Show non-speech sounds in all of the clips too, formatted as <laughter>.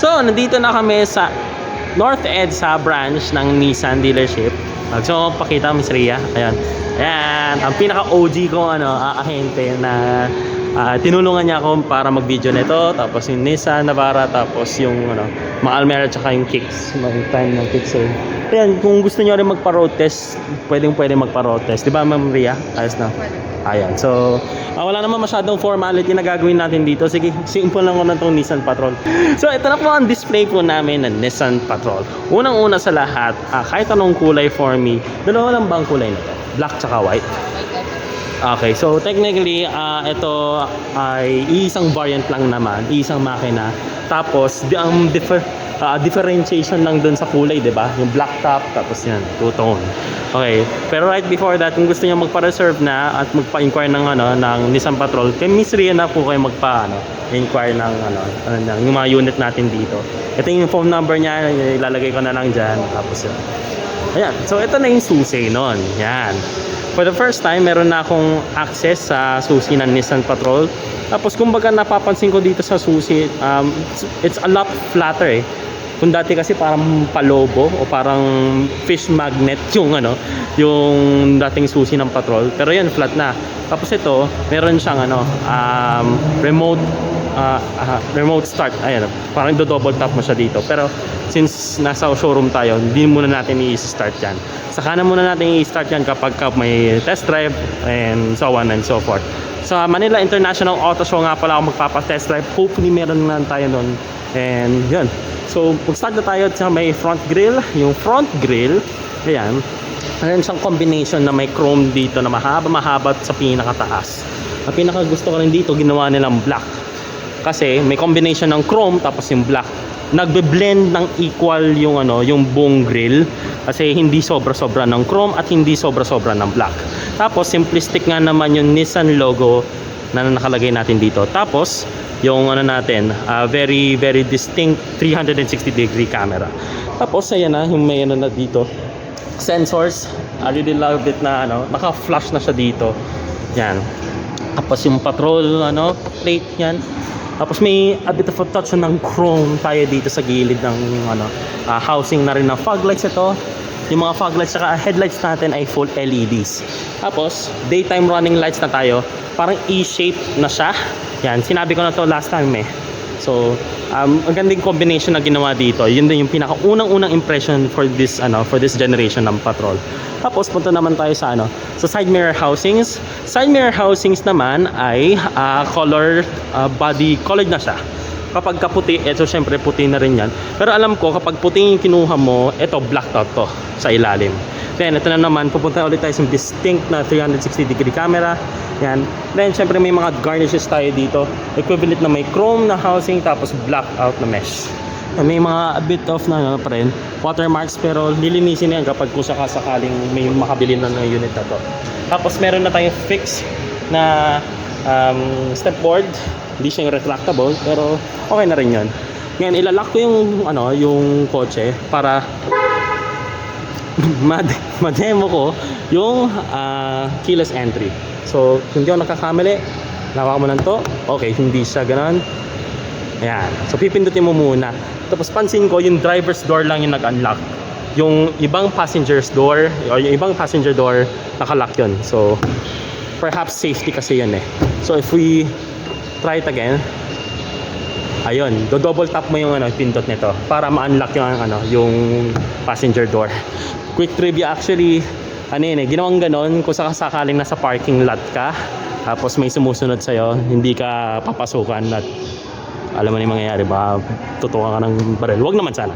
So, nandito na kami sa North EDSA branch ng Nissan dealership. Uh, So, pakita Miss Ria. Ayan. Ayan. Ang pinaka-OG kong ano, ah, ahente na ah, tinulungan niya ako para mag-video nito. Tapos yung Nissan Navara. Tapos yung ano, mga Almera tsaka yung kicks. Mag-time ng kicks. So, ayan. Kung gusto niyo rin magpa-road test, pwedeng pwede magpa-road test. Di ba, Ma'am Ria? Ayos na. Ayan. So, ah, wala naman masyadong formality na gagawin natin dito. Sige, simple lang ko na itong Nissan Patrol. So, ito na po ang display po namin ng Nissan Patrol. Unang-una sa lahat, ah, kahit anong kulay for me, dalawa lang bang kulay na to? Black tsaka white. Okay, so technically, ah, ito ay isang variant lang naman, isang makina. Tapos, ang differ, ah, differentiation lang dun sa kulay, di ba? Yung black top, tapos yan, two-tone. Okay, pero right before that, kung gusto niyo magpa-reserve na at magpa-inquire ng, ano, ng Nissan Patrol, kay Miss Ria na po kayo magpa, ano, inquire ng, ano, ano, ng, yung mga unit natin dito. Ito yung phone number niya, ilalagay ko na lang dyan. Tapos yun. Ayan, so ito na yung susi nun. Yan. For the first time, meron na akong access sa susi ng Nissan Patrol. Tapos kumbaga napapansin ko dito sa susi, um, it's, it's a lot flatter eh. Kung dati kasi parang palobo o parang fish magnet <laughs> yung ano, yung dating susi ng patrol. Pero yun, flat na. Tapos ito, meron siyang ano, um, remote ah, ah, remote start. Ayan, parang do-double tap mo siya dito. Pero since nasa showroom tayo, hindi muna natin i-start yan. Saka na muna natin i-start yan kapag ka may test drive and so on and so forth. Sa Manila International Auto Show nga pala ako magpapa-test drive. Hopefully meron na tayo nun. And yun. So, mag-start na tayo sa may front grill. Yung front grill, ayan, Meron siyang combination na may chrome dito na mahaba-mahaba sa pinakataas. Ang pinaka gusto ko rin dito, ginawa nilang black. Kasi may combination ng chrome tapos yung black. Nagbe-blend ng equal yung ano, yung buong grill kasi hindi sobra-sobra ng chrome at hindi sobra-sobra ng black. Tapos simplistic nga naman yung Nissan logo na nakalagay natin dito. Tapos yung ano natin, ah, very very distinct 360 degree camera. Tapos ayan na yung may ano na dito sensors. I really love it na ano, naka-flash na siya dito. Yan. Tapos yung patrol ano, plate yan. Tapos may a bit of a touch ng chrome tayo dito sa gilid ng ano, ah, housing na rin ng fog lights ito. Yung mga fog lights saka headlights natin ay full LEDs. Tapos, daytime running lights na tayo. Parang E-shape na siya. Yan, sinabi ko na to last time eh. So, um, ang gandang combination na ginawa dito. Yun din yung pinakaunang-unang impression for this ano, for this generation ng Patrol. Tapos punta naman tayo sa ano, sa side mirror housings. Side mirror housings naman ay ah, color ah, body colored na siya. Kapag kaputi, ito syempre puti na rin yan. Pero alam ko, kapag puti yung kinuha mo, ito blacked out to sa ilalim. Then, ito na naman, pupunta ulit tayo sa distinct na 360 degree camera. Yan. Then, syempre may mga garnishes tayo dito. Equivalent na may chrome na housing, tapos black out na mesh. May mga a bit of na ano pa watermarks pero lilinisin yan kapag kung sakasakaling may makabili na ng unit na to. Tapos meron na tayong fix na um, step board. Hindi siya yung retractable pero okay na rin yun. Ngayon, ilalak ko yung ano, yung kotse para <laughs> mad mademo ko yung ah, keyless entry. So, kung hindi ako nagkakamali, nawa mo lang to. Okay, hindi siya ganun. Ayan. So, pipindutin mo muna. Tapos, pansin ko, yung driver's door lang yung nag-unlock. Yung ibang passenger's door, or yung ibang passenger door, nakalock yun. So, perhaps safety kasi yun eh. So, if we try it again, ayun, do double tap mo yung ano, pindot nito para ma-unlock yung ano, yung passenger door. <laughs> Quick trivia actually, ano yun eh, ginawang ganon kung sakasakaling nasa parking lot ka, tapos may sumusunod sa'yo, hindi ka papasukan at alam mo na yung mangyayari, baka tutukan ka ng baril. Huwag naman sana.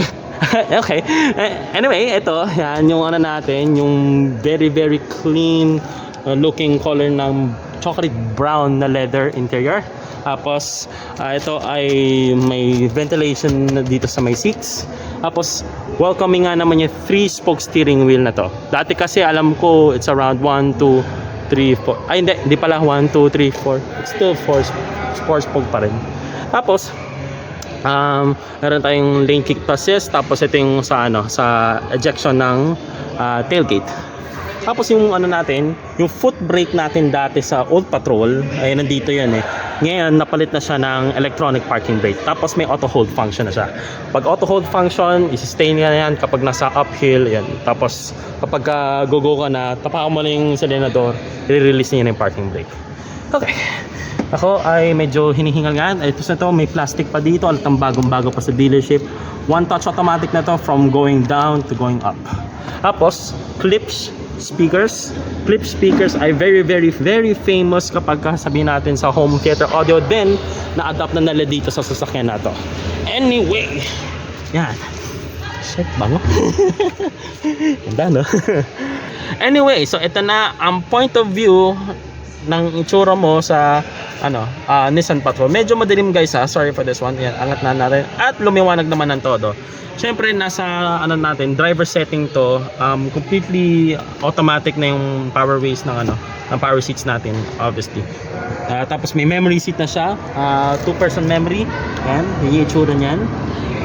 <laughs> okay. Eh, Anyway, ito, yan yung ano natin, yung very very clean uh, looking color ng chocolate brown na leather interior. Tapos, ah, ito ay may ventilation na dito sa may seats. Tapos, welcoming nga naman yung three-spoke steering wheel na to. Dati kasi alam ko it's around 1, 2, 3, 4. Ay, hindi. Hindi pala 1, 2, 3, 4. It's still 4 4-spoke pa rin. Tapos, um, meron tayong lane kick assist. Tapos, ito yung sa, ano, sa ejection ng ah, tailgate. Tapos yung ano natin, yung foot brake natin dati sa old patrol, ay nandito yan eh. Ngayon, napalit na siya ng electronic parking brake. Tapos may auto hold function na siya. Pag auto hold function, isi-stay niya yan kapag nasa uphill, yan. Tapos kapag uh, go-go ka na, tapakan mo lang yung selenador, i-release niya na yung parking brake. Okay. Ako ay medyo hinihingal nga. Ito sa to, may plastic pa dito. Alat ang bagong-bago pa sa dealership. One touch automatic na to from going down to going up. Tapos, clips speakers. Clip speakers ay very, very, very famous kapag sabihin natin sa home theater audio. Then, na-adapt na nila dito sa sasakyan na to. Anyway, yan. Shit, bango. <laughs> Ganda, no? <laughs> anyway, so ito na ang point of view ng itsura mo sa ano, ah, Nissan Patrol. Medyo madilim guys ha. Sorry for this one. Yan, angat na natin. At lumiwanag naman ng todo. Siyempre nasa ano natin, driver setting to, um, completely automatic na yung power ways ng ano, ng power seats natin obviously. Ah, tapos may memory seat na siya, ah, two person memory. Yan, yung itsura niyan.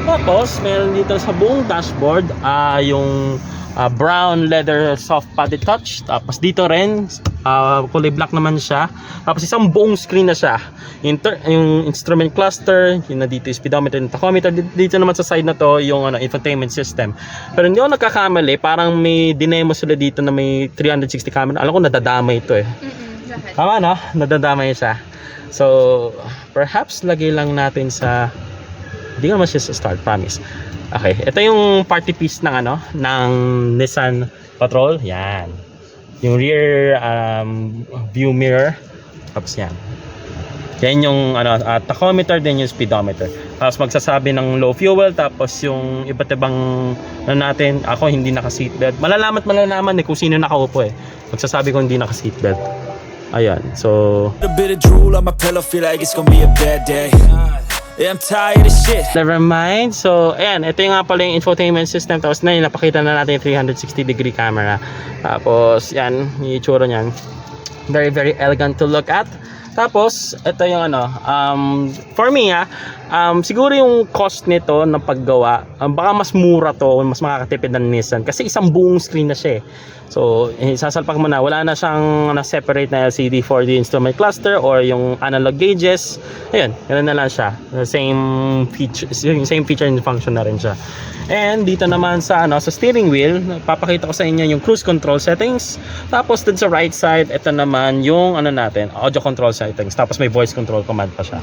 Tapos meron dito sa buong dashboard ah yung ah, brown leather soft padded touch. Tapos dito rin ah, kulay black naman siya. Tapos isang buong screen na siya. Yung, yung instrument cluster, yung na dito yung speedometer and tachometer. Dito, dito naman sa side na to yung ano, infotainment system. Pero hindi ako nagkakamali, parang may dinemo sila dito na may 360 camera. Alam ko nadadamay ito eh. Mm-mm. Tama no? Nadadamay siya. So, perhaps lagay lang natin sa hindi naman siya sa start, promise. Okay, ito yung party piece ng ano, ng Nissan Patrol. Yan. Yung rear um, view mirror. Tapos yan. Yan yung ano, uh, tachometer din yung speedometer. Tapos magsasabi ng low fuel tapos yung iba't ibang ano natin, ako hindi naka seatbelt. Malalaman malalaman eh kung sino nakaupo eh. Magsasabi ko hindi naka seatbelt. Ayan. So, A bit of drool on my pillow, feel like it's gonna be a bad day. I'm tired of shit. Never mind. So, ayan, ito yung nga pala yung infotainment system. Tapos na yun, napakita na natin yung 360 degree camera. Tapos, yan, yung itsura niyan. Very, very elegant to look at. Tapos, ito yung ano, um, for me ha, um, siguro yung cost nito ng paggawa, um, baka mas mura to, mas makakatipid ng Nissan. Kasi isang buong screen na siya eh. So, eh, sasalpak mo na, wala na siyang na-separate na LCD for the instrument cluster or yung analog gauges. Ayun, ganoon na lang siya. The Same feature, same feature and function na rin siya. And dito naman sa ano, sa steering wheel, papakita ko sa inyo yung cruise control settings. Tapos dun sa right side, ito naman yung ano natin, audio control settings. Tapos may voice control command pa siya.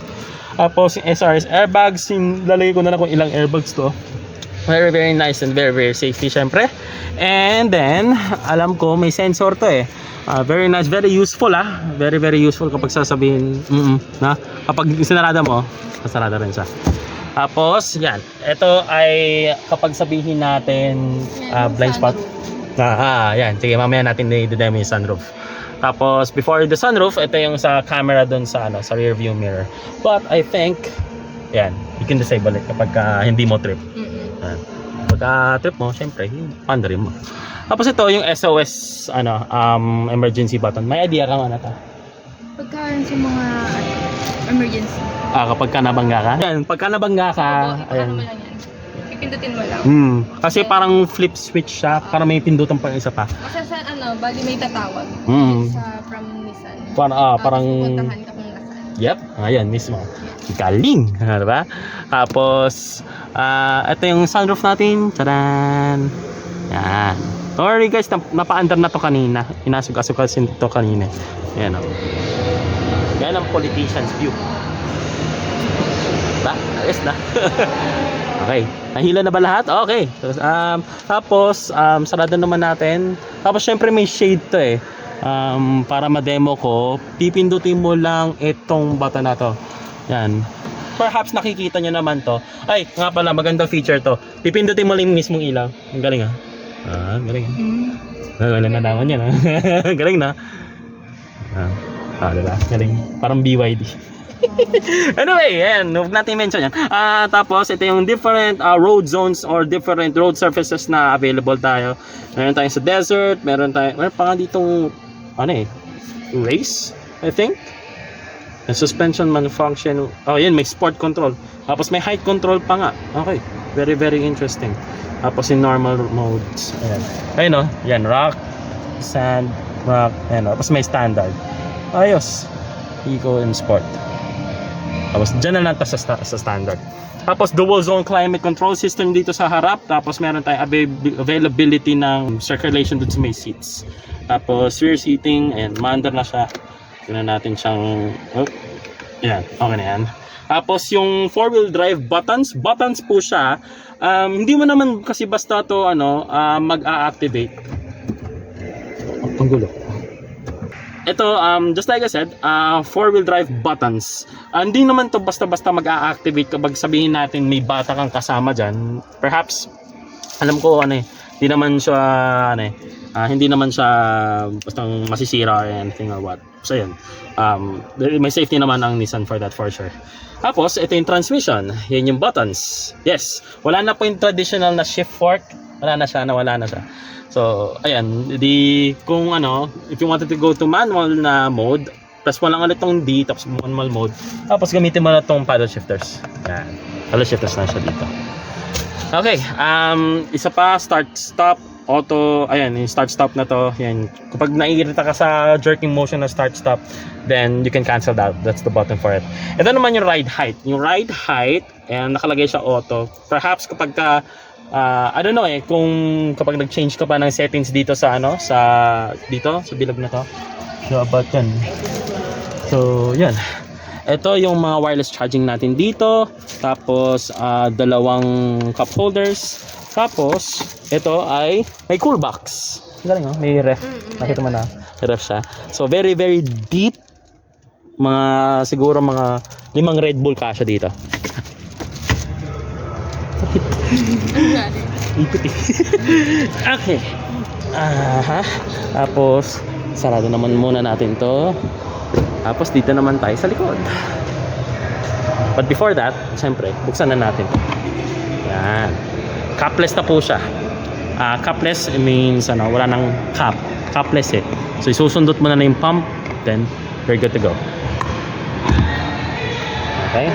Tapos yung SRS airbags, yung lalagay ko na lang kung ilang airbags to. Very very nice and very very safety syempre. And then, alam ko may sensor to eh. Ah, very nice, very useful ah. Very very useful kapag sasabihin, mm na kapag sinarada mo, masarada rin siya. Tapos, yan. Ito ay kapag sabihin natin Yan, blind spot. Ah, ah, yan. Sige, mamaya natin i-demo yung sunroof. Tapos, before the sunroof, ito yung sa camera dun sa, ano, sa rear view mirror. But, I think, yan, you can disable it kapag ah, hindi mo trip. Yan. Pagka trip mo, syempre, pandarin mo. Tapos ito, yung SOS, ano, um, emergency button. May idea ka ano to? Pagka sa mga ano, emergency. Ah, kapag ka nabangga ka? Yan, pagka nabangga ka, Oo, ayan. ano mo lang yan. Pipindutin mo lang. Hmm, kasi parang flip switch siya, para may pindutan pa isa pa. Kasi sa ano, bali may tatawag. Hmm. Sa from Nissan. Para, ah, Tapos parang, pupuntahan ka kung nasaan. yep, ayan mismo. Galing, <laughs> ano ba? Tapos, ah, ito yung sunroof natin. Tadaan! Yan. Don't worry guys, nap napa-under na to kanina. Inasog-asog kasi to kanina. Yan o. Yan ang politician's view. Ba? Ayos na. <laughs> okay. Nahila na ba lahat? Okay. Tapos, um, tapos um, sarado naman natin. Tapos syempre may shade to eh. Um, para ma-demo ko, pipindutin mo lang itong button na to. Yan. Perhaps nakikita nyo naman to. Ay, nga pala, magandang feature to. Pipindutin mo lang yung mismong ilaw. Ang galing ah. Ah, galing. Mm. Wala na naman yan ah. <laughs> galing na. Ah, ah diba? Galing. Parang BYD. <laughs> anyway, yan. Huwag natin mention yan. Ah, tapos, ito yung different ah, road zones or different road surfaces na available tayo. Meron tayo sa desert, meron tayo, meron pa nga ditong, ano eh, race, I think. The suspension malfunction. Oh, yan, may sport control. Tapos may height control pa nga. Okay. Very, very interesting. Tapos in normal modes. Ayan. Ayun oh. Yan, rock, sand, rock, ano, tapos may standard. Ayos. Eco and sport. Tapos dyan na lang sa, sa standard. Tapos dual zone climate control system dito sa harap. Tapos meron tayong avail- availability ng circulation dun sa may seats. Tapos rear seating and maandar na siya. Tignan natin siyang... Oh, yan, okay na yan. Tapos yung four-wheel drive buttons, buttons po siya. Um, hindi mo naman kasi basta to ano, ah, mag-a-activate. Ang gulo. Ito, um, just like I said, uh, four-wheel drive buttons. Ah, hindi naman to basta-basta mag-a-activate kapag sabihin natin may bata kang kasama dyan. Perhaps, alam ko ano eh, hindi naman siya, ano eh, ah, hindi naman siya bastang masisira or anything or what. So yun, um, may safety naman ang Nissan for that for sure. Tapos, ito yung transmission. Yan yung buttons. Yes, wala na po yung traditional na shift fork. Wala na siya, nawala na siya. So, ayan, di, kung ano, if you wanted to go to manual na mode, press mo lang ulit tong D, tapos manual mode. Tapos gamitin mo na tong paddle shifters. Yan, paddle shifters na siya dito. Okay, um, isa pa, start, stop, auto, ayan, yung start, stop na to, yan. Kapag naiirita ka sa jerking motion na start, stop, then you can cancel that. That's the button for it. Ito naman yung ride height. Yung ride height, and nakalagay siya auto. Perhaps kapag ka, ah, I don't know eh, kung kapag nag-change ka pa ng settings dito sa ano, sa, dito, sa bilog na to. So, button. So, yan. Ito yung mga wireless charging natin dito. Tapos, ah, dalawang cup holders. Tapos, ito ay may cool box. Galing oh, may ref. Nakita mo na, may ref siya. So, very, very deep. Mga, siguro mga limang Red Bull kasha dito. Ipit <laughs> eh. okay. Aha. Tapos, sarado naman muna natin to. Tapos dito naman tayo sa likod. But before that, syempre, buksan na natin. Yan. Capless na po siya. Ah, capless means ano, wala nang cap. Capless eh. So isusundot mo na na yung pump, then we're good to go. Okay?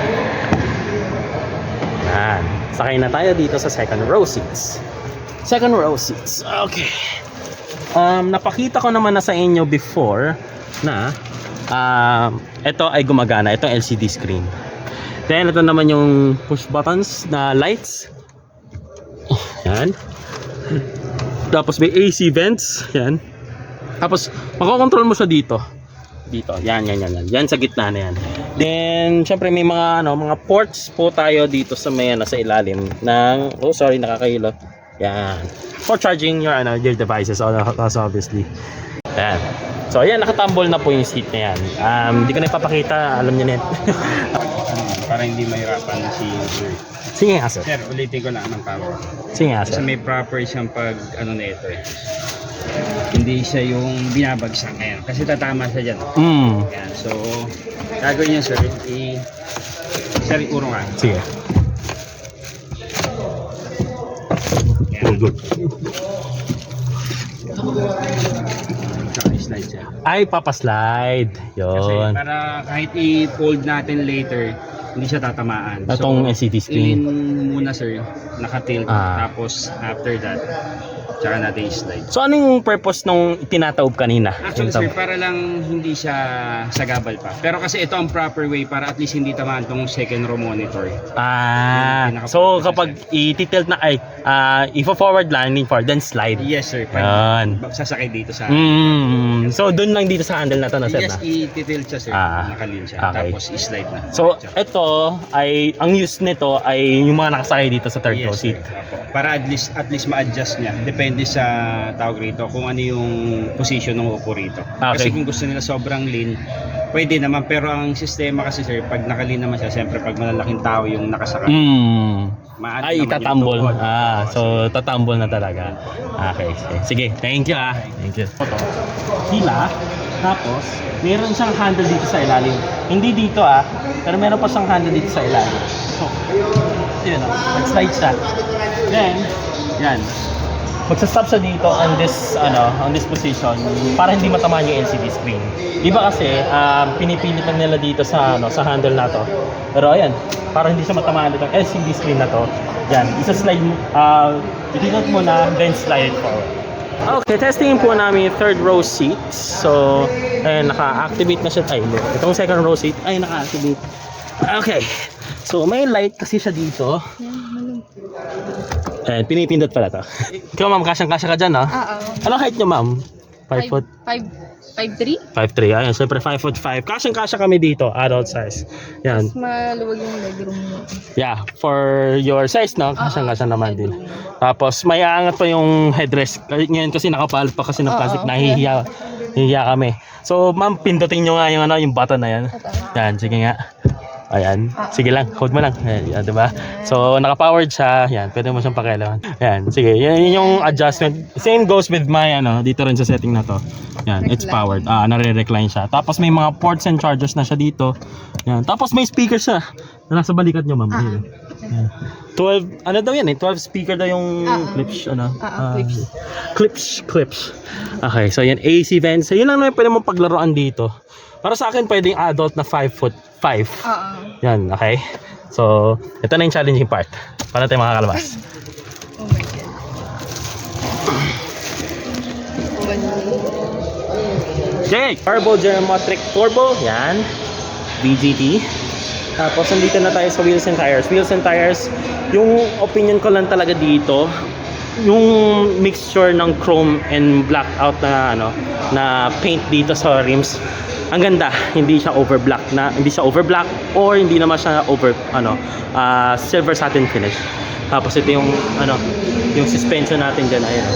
Yan. Sakay na tayo dito sa second row seats. Second row seats. Okay. Um, napakita ko naman na sa inyo before na um, ito ay gumagana. Ito LCD screen. Then ito naman yung push buttons na lights. Yan. Tapos may AC vents. Yan. Tapos makokontrol mo siya dito. Dito. Yan, yan, yan, yan. Yan sa gitna na yan. Then, syempre may mga ano, mga ports po tayo dito sa may ano, sa ilalim ng oh sorry, nakakahilo. Yan. For charging your ano, your devices also obviously. Yan. So, ayan, nakatambol na po yung seat na yan. Um, hindi ko na ipapakita, alam niyo na yan. <laughs> para hindi mahirapan si sir. Sige nga, sir. Sir, ulitin ko lang ng power. Sige nga, Kasi sir. may proper siyang pag ano na ito eh. Hindi siya yung binabagsak ngayon. Kasi tatama siya dyan. Mm. Yan. So, gagawin niya sir, i... Sir, urong ka. Sige. Yan. good. Tsaka i-slide siya. Ay, papaslide. Kasi Yun. para kahit i-fold natin later, hindi siya tatamaan. Itong LCD screen. ilin muna sir, nakatilt. Ah. Tapos after that, tsaka natin i-slide. So, ano yung purpose nung tinataob kanina? Actually sir, para lang hindi siya sagabal pa. Pero kasi ito ang proper way para at least hindi tamaan tong second row monitor. Ah, Yung so kapag i-tilt na ay uh, i-forward landing for then slide. Yes sir, Yan. pag sasakay dito sa Mm. So doon lang dito sa handle na to na sir Yes, na. i-tilt siya sir, Ah, nakalin siya. okay. Tapos i-slide na. So ito ay ang use nito ay yung mga nakasakay dito sa third row Yes, sir. seat. Apo. Para at least at least ma-adjust niya. Depende sa tawag rito kung ano yung position ng upo rito. Okay. Kasi kung gusto nila sobrang lean, pwede naman pero ang sistema kasi sir, pag nakalean naman siya, siyempre pag malalaking tao yung nakasakay, Mm. maano Ay, tuhod. Ah, so tatambol na talaga. Okay, sige. Sige, thank you ah. Thank you. Ito, hila. Tapos, meron siyang handle dito sa ilalim. Hindi dito ah, pero meron pa siyang handle dito sa ilalim. So, yun ah, nag-slide siya. Then, yan. Magsa-stop siya dito on this ano, on this position para hindi matamaan yung LCD screen. Di ba kasi um, pinipilit lang nila dito sa ano, sa handle na to. Pero ayan, para hindi siya matamaan dito LCD screen na to. Yan, isa-slide mo, uh, ititot mo na then slide forward. Okay, testing po namin yung third row seats. So, ayun, naka-activate na siya. Ay, hindi. Itong second row seat, ay, naka-activate. Okay. So, may light kasi siya dito. Ayan, pinipindot pala to. <laughs> Ikaw, ma'am, kasyang-kasya ka dyan, no? Oo. Anong height nyo, ma'am? 5 foot? 5, 5'3"? 5'3". Ayun, syempre 5 foot 5. Kasyang-kasya kami dito, adult size. Yan. Maluwag yung legroom mo. Yeah, for your size, no? Kasyang-kasya naman din. Tapos, may aangat pa yung headrest. Ngayon kasi nakapalit pa kasi ng plastic. Oo, Nahihiya. Nahihiya kami. So, ma'am, pindutin nyo nga yung, ano, yung button na yan. Yan, sige nga. Ayan. Sige lang, hold mo lang. Ayan, yan, diba? So, naka-powered siya. Yan, pwede mo siyang pakialaman. Yan, sige. Yan, yun yung adjustment. Same goes with my, ano, dito rin sa setting na to. Yan, it's powered. Ah, nare-recline siya. Tapos may mga ports and chargers na siya dito. Yan. Tapos may speaker siya. Na nasa balikat nyo, ma'am. Ayun. Yan. 12, ano daw yan eh? 12 speaker daw yung Ah. clips, ano? Ah, ah, clips. Clips, clips. Okay, so yan, AC vents. Yun lang na yung pwede mong paglaruan dito. Para sa akin, pwedeng adult na 5 foot 5. Oo. Yan, okay? So, ito na yung challenging part. Paano tayo makakalabas? Oh my God. Okay! Turbo Geometric Turbo. Yan. VGT. Tapos, nandito na tayo sa wheels and tires. Wheels and tires, yung opinion ko lang talaga dito, yung mixture ng chrome and black out na ano na paint dito sa rims ang ganda hindi siya over black na hindi siya over black or hindi naman siya over ano ah, silver satin finish. Tapos ito yung ano yung suspension natin diyan ayun.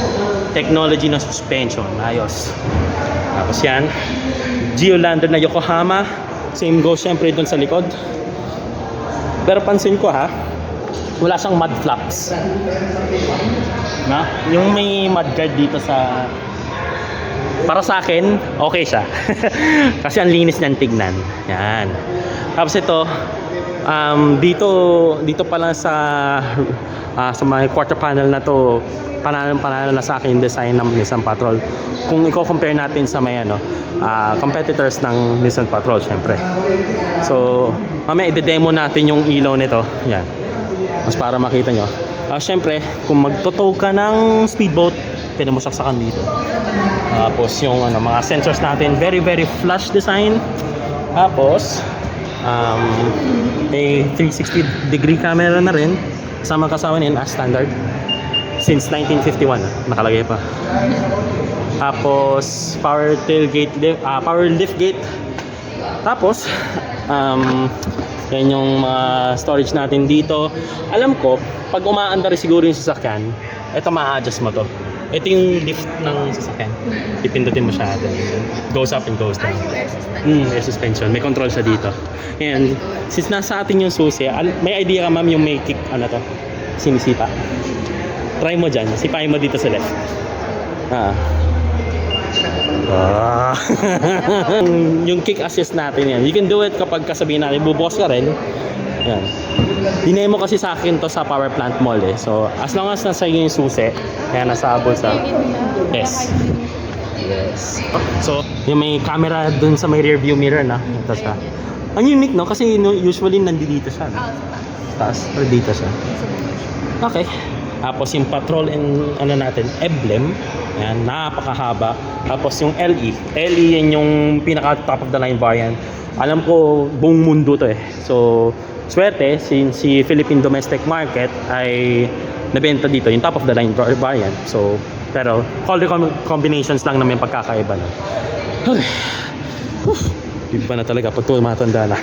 Technology ng suspension ayos. Tapos yan Geolander na Yokohama. Same goes syempre dun sa likod. Pero pansin ko ha wala siyang mud flaps. Na? Yung may mudguard dito sa para sa akin okay siya. <laughs> Kasi ang linis niyang tignan. Yan. Tapos ito um, dito dito pa lang sa ah, sa mga quarter panel na to panalo panalo na sa akin yung design ng Nissan Patrol. Kung i-compare natin sa may ano ah, competitors ng Nissan Patrol syempre. So mamaya i-demo natin yung ilaw nito. Yan. Mas para makita nyo. Ah, syempre, kung magtotow ka ng speedboat, pwede mo dito. Tapos yung ano, mga sensors natin, very very flush design. Tapos, um, may 360 degree camera na rin. Kasama kasama niyan as standard. Since 1951, ah, nakalagay pa. Tapos, power tailgate, lift, ah, power lift gate. Tapos, um, yan yung mga storage natin dito. Alam ko, pag umaandar siguro yung sasakyan, ito ma-adjust mo to. Ito yung lift ng sasakyan. Ipindutin mo siya. then Goes up and goes down. Mm, air suspension. May control siya dito. And since nasa atin yung susi, may idea ka ma'am yung may kick, ano to? Sinisipa. Try mo dyan. Sipain mo dito sa left. Ah. Ah. <laughs> yung kick assist natin yan. You can do it kapag kasabihin natin, bubukas ka rin. Yan. Dinemo kasi sa akin to sa power plant mall eh. So, as long as nasa yung susi, kaya nasa bulsa. Yes. Yes. So, yung may camera dun sa may rear view mirror na. Ito siya. Ang unique no kasi usually nandito siya. No? Taas. Or dito siya. Okay. Tapos yung patrol and ano natin, emblem. Yan, napakahaba. Tapos yung LE. LE yan yung pinaka top of the line variant. Alam ko buong mundo to eh. So, swerte since si Philippine domestic market ay nabenta dito yung top of the line var- variant. So, pero color com- combinations lang naman pagkakaiba na. Iba na talaga pag tumatanda na.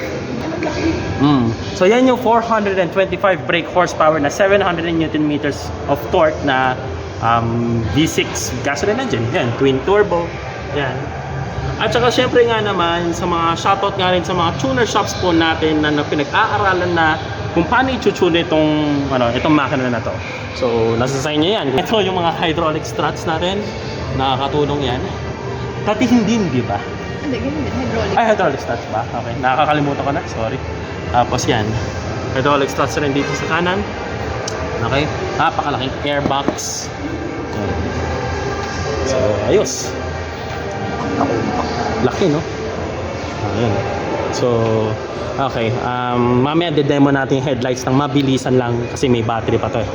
Mm. So yan yung 425 brake horsepower na 700 Newton meters of torque na um, V6 gasoline engine. Yan, twin turbo. Yan. At saka syempre nga naman sa mga shoutout nga rin sa mga tuner shops po natin na, na pinag-aaralan na kung paano i-tune itong ano, itong makina na to. So, nasa sa inyo yan. Ito yung mga hydraulic struts natin. Nakakatulong yan. Dati hindi, di ba? Hindi, ganun din. Hydraulic. Ay, hydraulic struts ba? Okay. Nakakalimutan ko na. Sorry. Tapos yan. Hydraulic struts rin dito sa kanan. Okay. Napakalaking airbox. So, ayos. Laki, no? Ayun. So, okay. Um, mamaya de-demo natin yung headlights ng mabilisan lang kasi may battery pa to eh.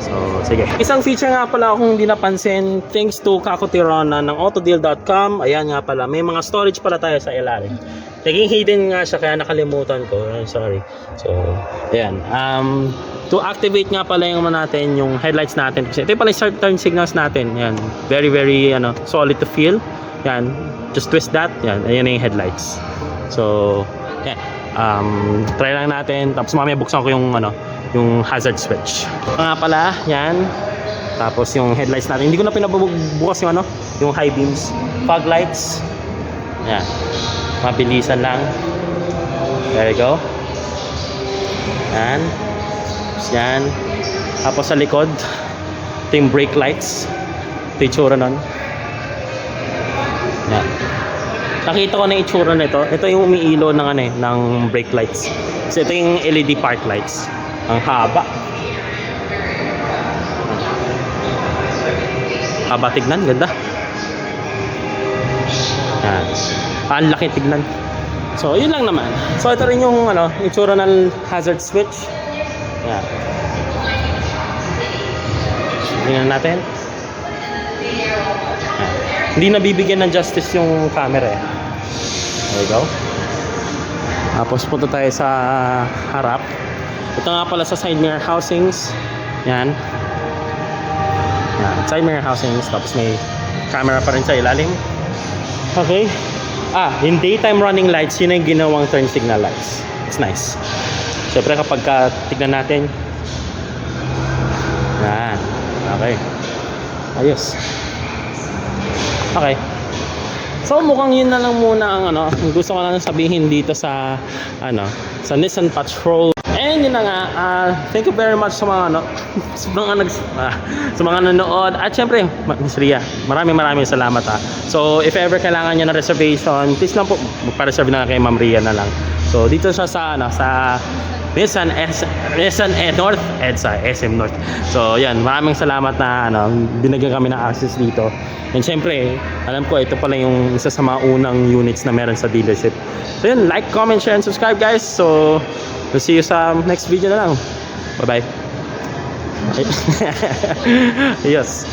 So, sige. Isang feature nga pala kung hindi napansin, thanks to Kako Tirana ng autodeal.com. Ayan nga pala, may mga storage pala tayo sa ilalim. Naging hidden nga siya kaya nakalimutan ko. I'm sorry. So, ayan. Um, to activate nga pala yung ano natin, yung headlights natin. Kasi ito pala yung start turn signals natin. Yan. Very, very ano, solid to feel. Yan. Just twist that. Yan. Ayan na yung headlights. So, yan. Um, try lang natin. Tapos mamaya buksan ko yung ano, yung hazard switch. Ito nga pala, yan. Tapos yung headlights natin. Hindi ko na pinabubukas yung ano, yung high beams. Fog lights. Yan. Mabilisan lang. There you go. Yan. Yan. Tapos sa likod, ito yung brake lights. Ito yung tsura nun. Yan. Nakita ko na yung itsura nito. Ito yung umiilo ng ano eh, ng brake lights. Kasi ito yung LED park lights. Ang haba. Haba tignan, ganda. Ang laki tignan. So, yun lang naman. So, ito rin yung ano, itsura ng hazard switch. Yan. Tingnan natin. Yan. Hindi nabibigyan ng justice yung camera eh. There you go. Tapos punta tayo sa harap. Ito nga pala sa side mirror housings. Yan. Yan. Side mirror housings. Tapos may camera pa rin sa ilalim. Okay. Ah, in daytime running lights, yun yung ginawang turn signal lights. It's nice. Siyempre kapag ka, tignan natin. Yan. Okay. Ayos. Okay. So mukhang yun na lang muna ang ano, ang gusto ko lang sabihin dito sa ano, sa Nissan Patrol. And yun na nga, ah, thank you very much sa mga ano, <laughs> sa mga nag ah, sa mga nanood at syempre, Miss Ria, maraming maraming salamat ha. So if ever kailangan niyo ng reservation, please lang po magpa-reserve na kay Ma'am Ria na lang. So dito siya sa ano, sa Nissan S Nissan eh, North EDSA, SM North. So yan, maraming salamat na ano, binigyan kami ng access dito. And syempre, alam ko ito pala yung isa sa mga unang units na meron sa dealership. So yun, like, comment, share, and subscribe guys. So, we'll see you sa next video na lang. Bye-bye. <laughs> yes.